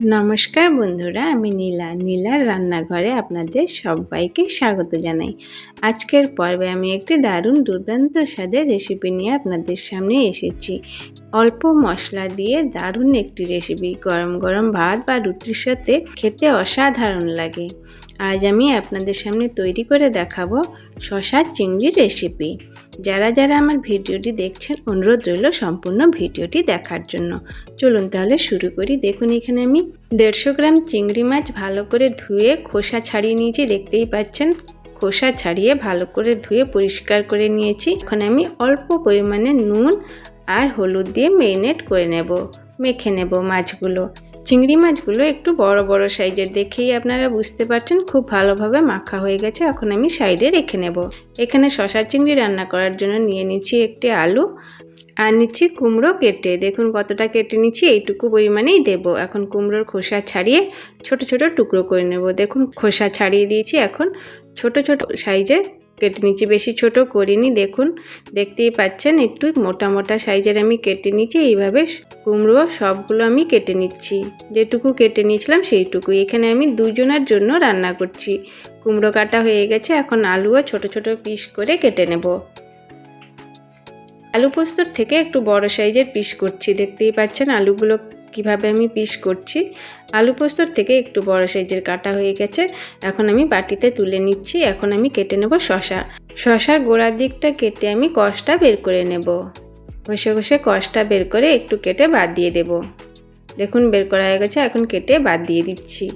নমস্কার বন্ধুরা, আমি নীলা। নীলার রান্নাঘরে আপনাদের সবাইকে স্বাগত জানাই। আজকের পর্বে আমি একটি দারুণ দুর্দান্ত স্বাদের রেসিপি নিয়ে আপনাদের সামনে এসেছি। অল্প মশলা দিয়ে দারুণ একটি রেসিপি গরম গরম ভাত বা রুটির সাথে খেতে অসাধারণ লাগে। আজ আমি আপনাদের সামনে তৈরি করে দেখাবো শশা চিংড়ির রেসিপি যারা যারা আমার ভিডিওটি দেখছেন, অনুরোধ রইল সম্পূর্ণ ভিডিওটি দেখার জন্য। চলুন তাহলে শুরু করি। দেখুন, এখানে আমি দেড়শো গ্রাম চিংড়ি মাছ ভালো করে ধুয়ে খোসা ছাড়িয়ে নিয়েছি। দেখতেই পাচ্ছেন, খোসা ছাড়িয়ে ভালো করে ধুয়ে পরিষ্কার করে নিয়েছি। এখন আমি অল্প পরিমাণে নুন আর হলুদ দিয়ে মেরিনেট করে নেব, মেখে নেব মাছগুলো। চিংড়ি মাছগুলো একটু বড় বড় সাইজের দেখেই আপনারা বুঝতে পারছেন, খুব ভালোভাবে মাখা হয়ে গেছে। এখন আমি সাইডে রেখে নেব। এখানে শশা চিংড়ি রান্না করার জন্য নিয়ে নিচ্ছি একটি আলু আর নিচ্ছি কুমড়ো কেটে। দেখুন কতটা কেটে নিচ্ছি, এইটুকু পরিমাণেই দেব। এখন কুমড়োর খোসা ছাড়িয়ে ছোট ছোট টুকরো করে নেব। দেখুন খোসা ছাড়িয়ে দিয়েছি এখন ছোট ছোট সাইজের কেটে নিচ্ছি, বেশি ছোট করিনি, দেখুন, দেখতেই পাচ্ছেন, একটু মোটা মোটা সাইজের আমি কেটে নিচ্ছি, এইভাবে কুমড়ো সবগুলো আমি কেটে নিচ্ছি, যেটুকু কেটে নিয়েছিলাম সেইটুকুই, এখানে আমি দুজনের জন্য রান্না করছি, কুমড়ো কাটা হয়ে গেছে, এখন আলুও ছোট ছোট পিস করে কেটে নেব। আলু পোস্তর থেকে একটু বড় সাইজের পিস করছি, দেখতেই পাচ্ছেন, আলুগুলো কীভাবে আমি পিস করছি। আলু পোস্তর থেকে একটু বড় সাইজের কাটা হয়ে গেছে। এখন আমি বাটিতে তুলে নিচ্ছি। এখন আমি কেটে নেব শশা শশার গোড়ার দিকটা কেটে আমি কষটা বের করে নেব। ঘষে ঘষে কষটা বের করে একটু কেটে বাদ দিয়ে দেব। দেখুন, বের করা হয়ে গেছে। এখন কেটে বাদ দিয়ে দিচ্ছি।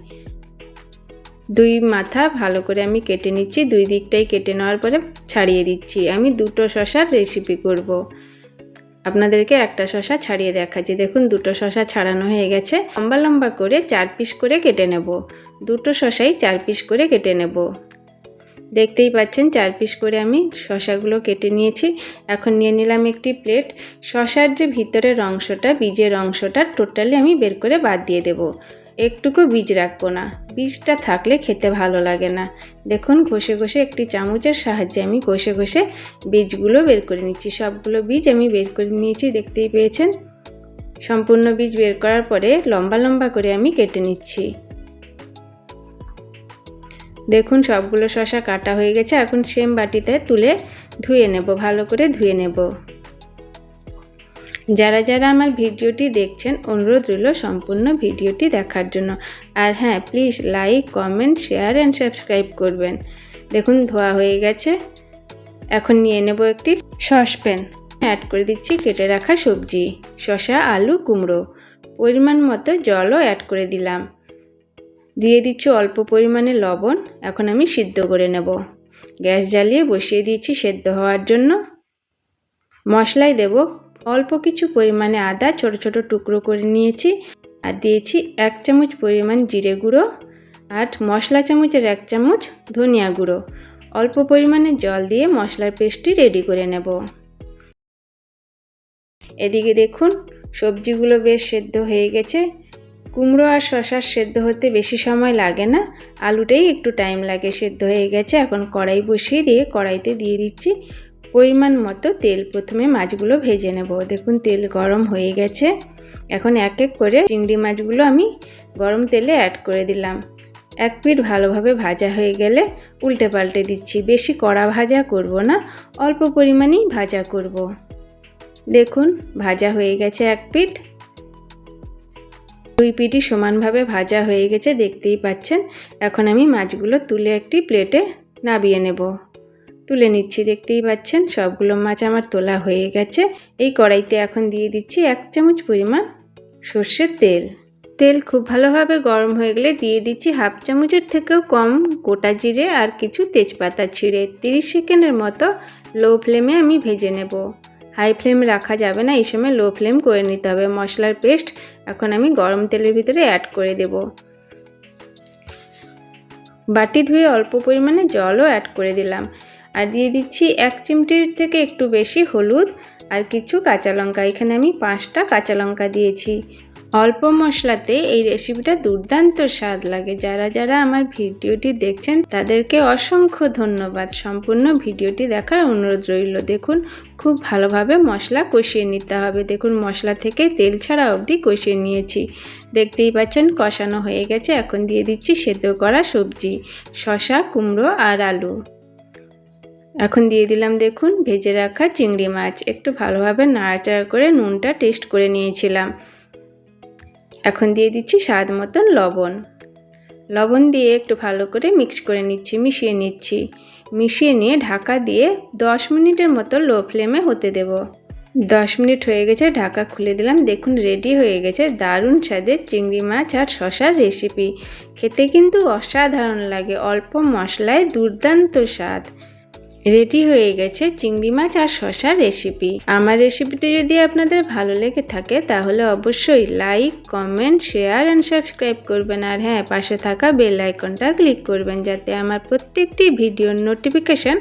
দুই মাথা ভালো করে আমি কেটে নিচ্ছি। দুই দিকটাই কেটে নেওয়ার পরে ছাড়িয়ে দিচ্ছি। আমি দুটো শশার রেসিপি করব। আপনাদেরকে একটা শশা ছাড়িয়ে দেখাচ্ছি। দেখুন, দুটো শশা ছাড়ানো হয়ে গেছে। লম্বা লম্বা করে চার পিস করে কেটে নেব। দুটো শশাই চার পিস করে কেটে নেব। দেখতেই পাচ্ছেন, চার পিস করে আমি শশাগুলো কেটে নিয়েছি। এখন নিয়ে নিলাম একটি প্লেট। শশার যে ভিতরের অংশটা, বীজের অংশটা, টোটালি আমি বের করে বাদ দিয়ে দেবো। একটুকু বীজ রাখব না। বীজটা থাকলে খেতে ভালো লাগে না। দেখুন, ঘষে ঘষে একটি চামচের সাহায্যে আমি ঘষে ঘষে বীজগুলো বের করে নিচ্ছি। সবগুলো বীজ আমি বের করে নিয়েছি, দেখতেই পেয়েছেন? সম্পূর্ণ বীজ বের করার পরে লম্বা লম্বা করে আমি কেটে নিচ্ছি। দেখুন, সবগুলো শশা কাটা হয়ে গেছে। এখন সেম বাটিতে তুলে ধুয়ে নেব, ভালো করে ধুয়ে নেব। যারা যারা আমার ভিডিওটি দেখছেন, অনুরোধ রইল সম্পূর্ণ ভিডিওটি দেখার জন্য। আর হ্যাঁ please like comment share and subscribe করবেন। দেখুন, ধোয়া হয়ে গেছে। এখন নিয়ে নেব একটি সসপ্যান। অ্যাড করে দিচ্ছি কেটে রাখা সবজি, শসা, আলু, কুমড়ো। পরিমাণ মতো জলও অ্যাড করে দিলাম। দিয়ে দিচ্ছি অল্প পরিমাণে লবণ। এখন আমি সিদ্ধ করে নেব। গ্যাস জ্বালিয়ে বসিয়ে দিয়েছি সেদ্ধ হওয়ার জন্য। মশলায় দেব। অল্প কিছু পরিমাণে আদা ছোট ছোট টুকরো করে নিয়েছি আর দিয়েছি এক চামচ পরিমাণ জিরে গুঁড়ো আর মশলা চামচের এক চামচ ধনিয়া গুঁড়ো। অল্প পরিমাণে জল দিয়ে মশলার পেস্টটি রেডি করে নেব। এদিকে দেখুন, সবজিগুলো বেশ সেদ্ধ হয়ে গেছে। কুমড়ো আর শশার সেদ্ধ হতে বেশি সময় লাগে না। আলুটাই একটু টাইম লাগে, সেদ্ধ হয়ে গেছে। এখন কড়াই বসিয়ে দিয়ে কড়াইতে দিয়ে দিচ্ছি। পরিমাণ মতো তেল প্রথমে মাছগুলো ভেজে নেব। দেখুন, তেল গরম হয়ে গেছে। এখন এক এক করে চিংড়ি মাছগুলো আমি গরম তেলে অ্যাড করে দিলাম। এক পিঠ ভালোভাবে ভাজা হয়ে গেলে উল্টে পাল্টে দিচ্ছি। বেশি কড়া ভাজা করব না, অল্প পরিমাণেই ভাজা করব। দেখুন, ভাজা হয়ে গেছে এক পিঠ। দুই পিঠই সমানভাবে ভাজা হয়ে গেছে, দেখতেই পাচ্ছেন। এখন আমি মাছগুলো তুলে একটি প্লেটে নাবিয়ে নেব। তুলে নিচ্ছি, দেখতেই পাচ্ছেন সবগুলো মাছ আমার তোলা হয়ে গেছে। এই কড়াইতে এখন দিয়ে দিচ্ছি এক চামচ পরিমাণ সর্ষের তেল। তেল খুব ভালোভাবে গরম হয়ে গেলে দিয়ে দিচ্ছি হাফ চামচের থেকেও কম গোটা জিরে আর কিছু তেজপাতা ছিঁড়ে। তিরিশ সেকেন্ডের মতো লো ফ্লেমে আমি ভেজে নেব। হাই ফ্লেম রাখা যাবে না, এই সময় লো ফ্লেম করে নিতে হবে। মশলার পেস্ট এখন আমি গরম তেলের ভিতরে অ্যাড করে দেব। বাটি ধুয়ে অল্প পরিমাণে জলও অ্যাড করে দিলাম। আর দিয়ে দিচ্ছি এক চিমটির থেকে একটু বেশি হলুদ আর কিছু কাঁচা লঙ্কা। এখানে আমি পাঁচটা কাঁচা লঙ্কা দিয়েছি। অল্প মশলাতে এই রেসিপিটা দুর্দান্ত স্বাদ লাগে। যারা যারা আমার ভিডিওটি দেখছেন, তাদেরকে অসংখ্য ধন্যবাদ। সম্পূর্ণ ভিডিওটি দেখার অনুরোধ রইল। দেখুন, খুব ভালোভাবে মশলা কষিয়ে নিতে হবে। দেখুন, মশলা থেকে তেল ছাড়া অবধি কষিয়ে নিয়েছি। দেখতেই পাচ্ছেন, কষানো হয়ে গেছে। এখন দিয়ে দিচ্ছি সেদ্ধ করা সবজি শশা কুমড়ো আর আলু। এখন দিয়ে দিলাম দেখুন, ভেজে রাখা চিংড়ি মাছ। একটু ভালোভাবে নাড়াচাড়া করে নুনটা টেস্ট করে নিয়েছিলাম। এখন দিয়ে দিচ্ছি স্বাদ মতন লবণ। লবণ দিয়ে একটু ভালো করে মিক্স করে নিচ্ছি, মিশিয়ে নিচ্ছি। মিশিয়ে নিয়ে ঢাকা দিয়ে দশ মিনিটের মতো লো ফ্লেমে হতে দেব। দশ মিনিট হয়ে গেছে, ঢাকা খুলে দিলাম। দেখুন রেডি হয়ে গেছে। দারুণ স্বাদের চিংড়ি মাছ আর শশার রেসিপি খেতে কিন্তু অসাধারণ লাগে, অল্প মশলায় দুর্দান্ত স্বাদ। রেডি হয়ে গেছে চিংড়ি মাছ আর শশার রেসিপি আমার রেসিপিটি যদি আপনাদের ভালো লেগে থাকে, তাহলে অবশ্যই like comment share and subscribe করবেন। আর হ্যাঁ পাশে থাকা বেল আইকনটা ক্লিক করবেন যাতে আমার প্রত্যেকটি ভিডিওর নোটিফিকেশান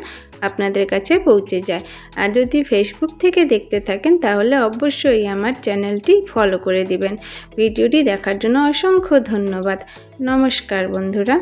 আপনাদের কাছে পৌঁছে যায়। আর যদি ফেসবুক থেকে দেখতে থাকেন, তাহলে অবশ্যই আমার চ্যানেলটি ফলো করে দিবেন। ভিডিওটি দেখার জন্য অসংখ্য ধন্যবাদ। নমস্কার বন্ধুরা।